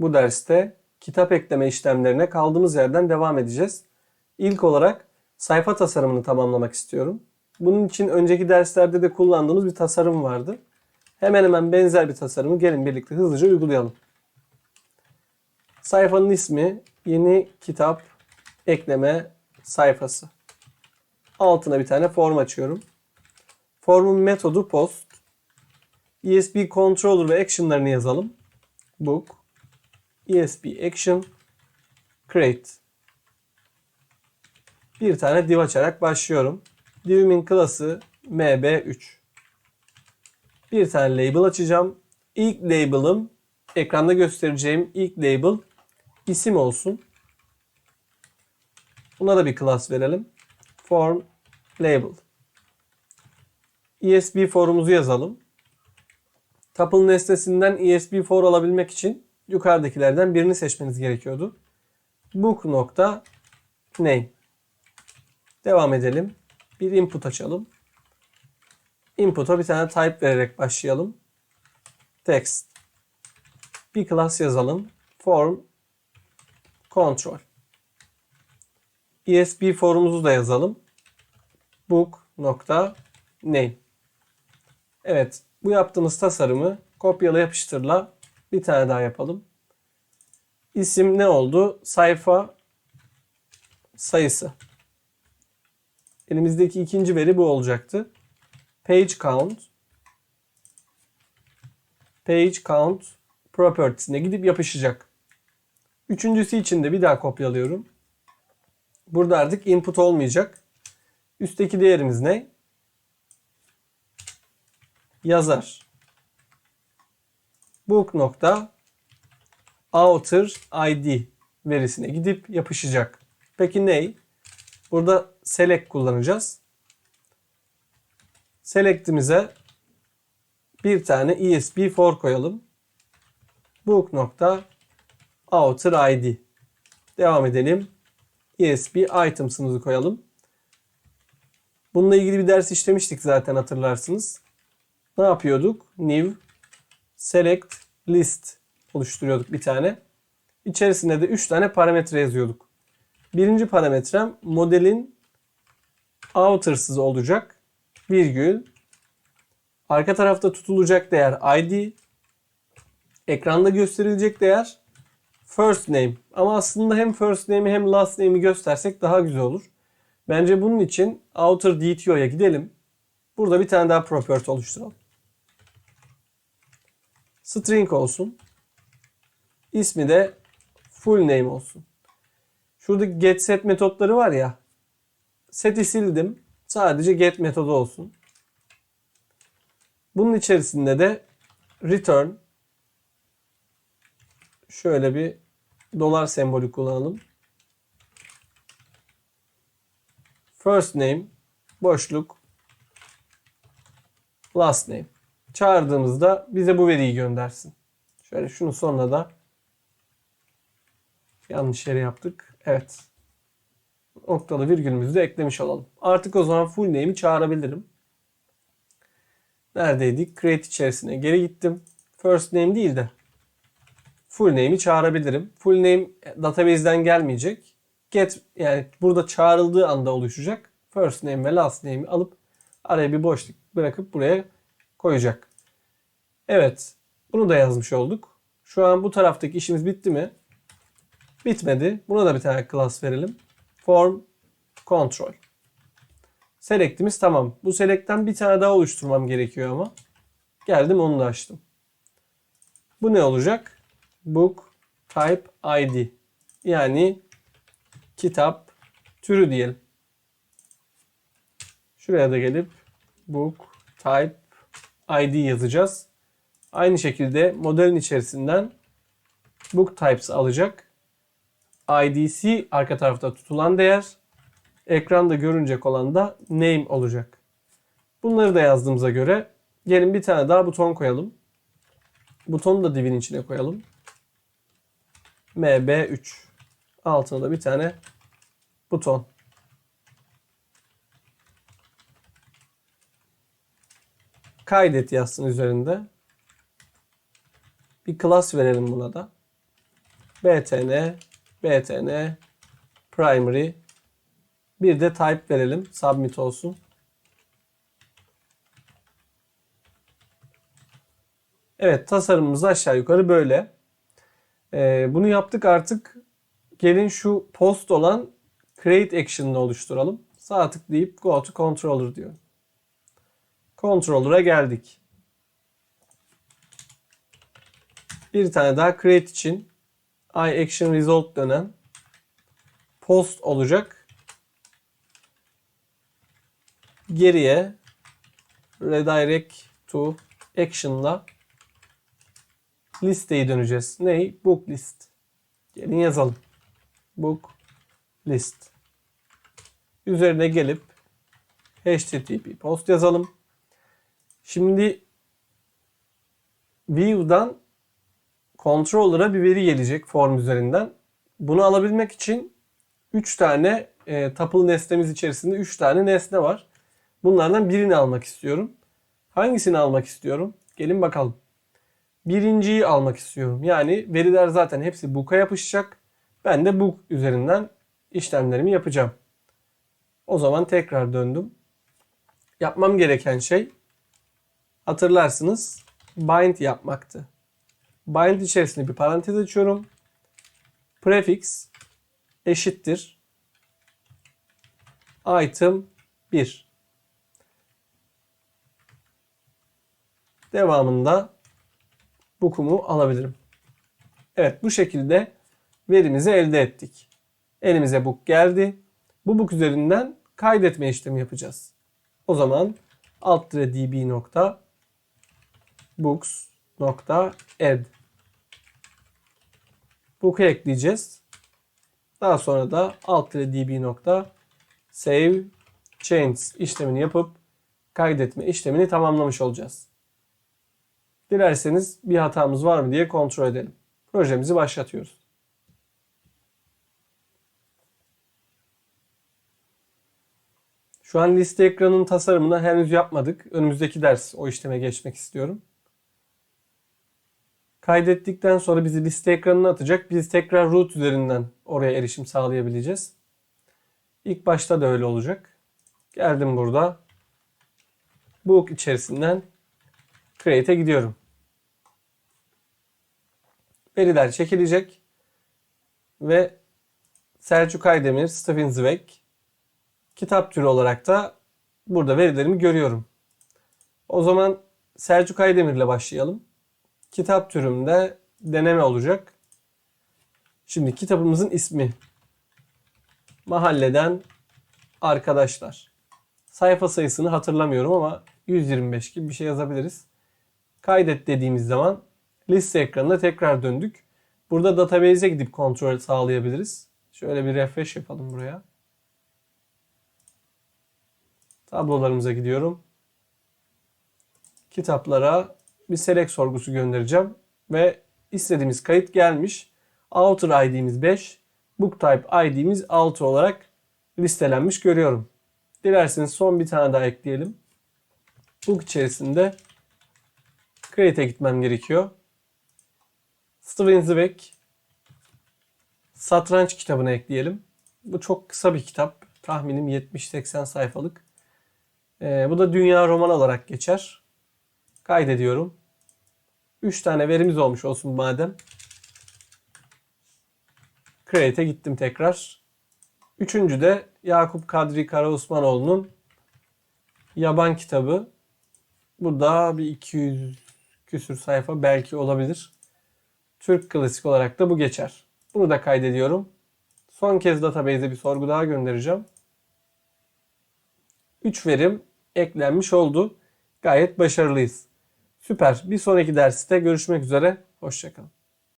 Bu derste kitap ekleme işlemlerine kaldığımız yerden devam edeceğiz. İlk olarak sayfa tasarımını tamamlamak istiyorum. Bunun için önceki derslerde de kullandığımız bir tasarım vardı. Hemen hemen benzer bir tasarımı gelin birlikte hızlıca uygulayalım. Sayfanın ismi yeni kitap ekleme sayfası. Altına bir tane form açıyorum. Formun metodu post. ESP controller ve action'larını yazalım. Book, ESP action, create. Bir tane div açarak başlıyorum. Divimin klası mb3. Bir tane label açacağım. İlk label'ım ekranda göstereceğim ilk label isim olsun. Buna da bir class verelim. Form label. ESP for'umuzu yazalım. Tuple nesnesinden ESP4 alabilmek için yukarıdakilerden birini seçmeniz gerekiyordu. Book nokta name. Devam edelim. Bir input açalım. Input'a bir tane type vererek başlayalım. Text. Bir class yazalım. Form control. ESP formumuzu da yazalım. Book nokta name. Evet, bu yaptığımız tasarımı kopyala yapıştırla bir tane daha yapalım. İsim ne oldu? Sayfa sayısı. Elimizdeki ikinci veri bu olacaktı. Page count page count properties'ine gidip yapışacak. Üçüncüsü için de bir daha kopyalıyorum. Burada artık input olmayacak. Üstteki değerimiz ne? Yazar. Book nokta author id verisine gidip yapışacak. Peki ney? Burada select kullanacağız. Select'imize bir tane ESP4 koyalım. Book nokta author id. Devam edelim. ESP items'ımızı koyalım. Bununla ilgili bir ders işlemiştik zaten hatırlarsınız. Ne yapıyorduk? New select list oluşturuyorduk bir tane. İçerisinde de 3 tane parametre yazıyorduk. Birinci parametrem modelin outer'sız olacak. Virgül. Arka tarafta tutulacak değer id. Ekranda gösterilecek değer first name. Ama aslında hem first name'i hem last name'i göstersek daha güzel olur. Bence bunun için outer DTO'ya gidelim. Burada bir tane daha property oluşturalım. String olsun. İsmi de full name olsun. Şuradaki get set metotları var ya. Set'i sildim. Sadece get metodu olsun. Bunun içerisinde de return şöyle bir dolar sembolü kullanalım. First name boşluk last name. Çağırdığımızda bize bu veriyi göndersin. Şöyle şunu sonuna da yanlış yere yaptık. Evet. Noktalı virgülümüzü de eklemiş olalım. Artık o zaman full name'i çağırabilirim. Neredeydik? Create içerisine geri gittim. First name değil de full name'i çağırabilirim. Full name database'den gelmeyecek. Get yani burada çağrıldığı anda oluşacak. First name ve last name'i alıp araya bir boşluk bırakıp buraya koyacak. Evet. Bunu da yazmış olduk. Şu an bu taraftaki işimiz bitti mi? Bitmedi. Buna da bir tane class verelim. Form control. Select'imiz tamam. Bu select'ten bir tane daha oluşturmam gerekiyor ama. Geldim onu da açtım. Bu ne olacak? Book type ID. Yani kitap türü diyelim. Şuraya da gelip book type ID yazacağız. Aynı şekilde modelin içerisinden book types alacak. IDC arka tarafta tutulan değer. Ekranda görünecek olan da name olacak. Bunları da yazdığımıza göre gelin bir tane daha buton koyalım. Butonu da divin içine koyalım. MB3. Altına da bir tane buton. Kaydet yazsın üzerinde. Bir class verelim buna da. btn, btn, primary. Bir de type verelim. Submit olsun. Evet tasarımımız aşağı yukarı böyle. Ee, bunu yaptık artık. Gelin şu post olan create action'ını oluşturalım. Sağ tıklayıp go to controller diyor. Controller'a geldik. Bir tane daha create için i action result dönen post olacak. Geriye redirect to action'la listeyi döneceğiz. Ney? Book list. Gelin yazalım. Book list. Üzerine gelip http post yazalım. Şimdi view'dan controller'a bir veri gelecek form üzerinden. Bunu alabilmek için 3 tane e, tuple nesnemiz içerisinde 3 tane nesne var. Bunlardan birini almak istiyorum. Hangisini almak istiyorum? Gelin bakalım. Birinciyi almak istiyorum. Yani veriler zaten hepsi book'a yapışacak. Ben de book üzerinden işlemlerimi yapacağım. O zaman tekrar döndüm. Yapmam gereken şey hatırlarsınız bind yapmaktı. Bind içerisinde bir parantez açıyorum. Prefix eşittir item 1. Devamında book'umu alabilirim. Evet bu şekilde verimizi elde ettik. Elimize book geldi. Bu book üzerinden kaydetme işlemi yapacağız. O zaman alt db nokta books nokta add book'u ekleyeceğiz. Daha sonra da alt db nokta save change işlemini yapıp kaydetme işlemini tamamlamış olacağız. Dilerseniz bir hatamız var mı diye kontrol edelim. Projemizi başlatıyoruz. Şu an liste ekranının tasarımını henüz yapmadık. Önümüzdeki ders o işleme geçmek istiyorum. Kaydettikten sonra bizi liste ekranına atacak. Biz tekrar root üzerinden oraya erişim sağlayabileceğiz. İlk başta da öyle olacak. Geldim burada. Book içerisinden Create'e gidiyorum. Veriler çekilecek. Ve Selçuk Aydemir, Stephen Zweig kitap türü olarak da burada verilerimi görüyorum. O zaman Selçuk Aydemir ile başlayalım. Kitap türümde deneme olacak. Şimdi kitabımızın ismi. Mahalleden arkadaşlar. Sayfa sayısını hatırlamıyorum ama 125 gibi bir şey yazabiliriz. Kaydet dediğimiz zaman liste ekranına tekrar döndük. Burada database'e gidip kontrol sağlayabiliriz. Şöyle bir refresh yapalım buraya. Tablolarımıza gidiyorum. Kitaplara bir select sorgusu göndereceğim. Ve istediğimiz kayıt gelmiş. Author ID'miz 5. Book type ID'miz 6 olarak listelenmiş görüyorum. Dilerseniz son bir tane daha ekleyelim. Book içerisinde Create'e gitmem gerekiyor. Steven Zweig Satranç kitabını ekleyelim. Bu çok kısa bir kitap. Tahminim 70-80 sayfalık. Ee, bu da dünya roman olarak geçer. Kaydediyorum. 3 tane verimiz olmuş olsun madem. Create'e gittim tekrar. Üçüncü de Yakup Kadri Karaosmanoğlu'nun Yaban kitabı. Burada bir 200 küsür sayfa belki olabilir. Türk klasik olarak da bu geçer. Bunu da kaydediyorum. Son kez database'e bir sorgu daha göndereceğim. 3 verim eklenmiş oldu. Gayet başarılıyız. Süper. Bir sonraki derste görüşmek üzere. Hoşçakalın.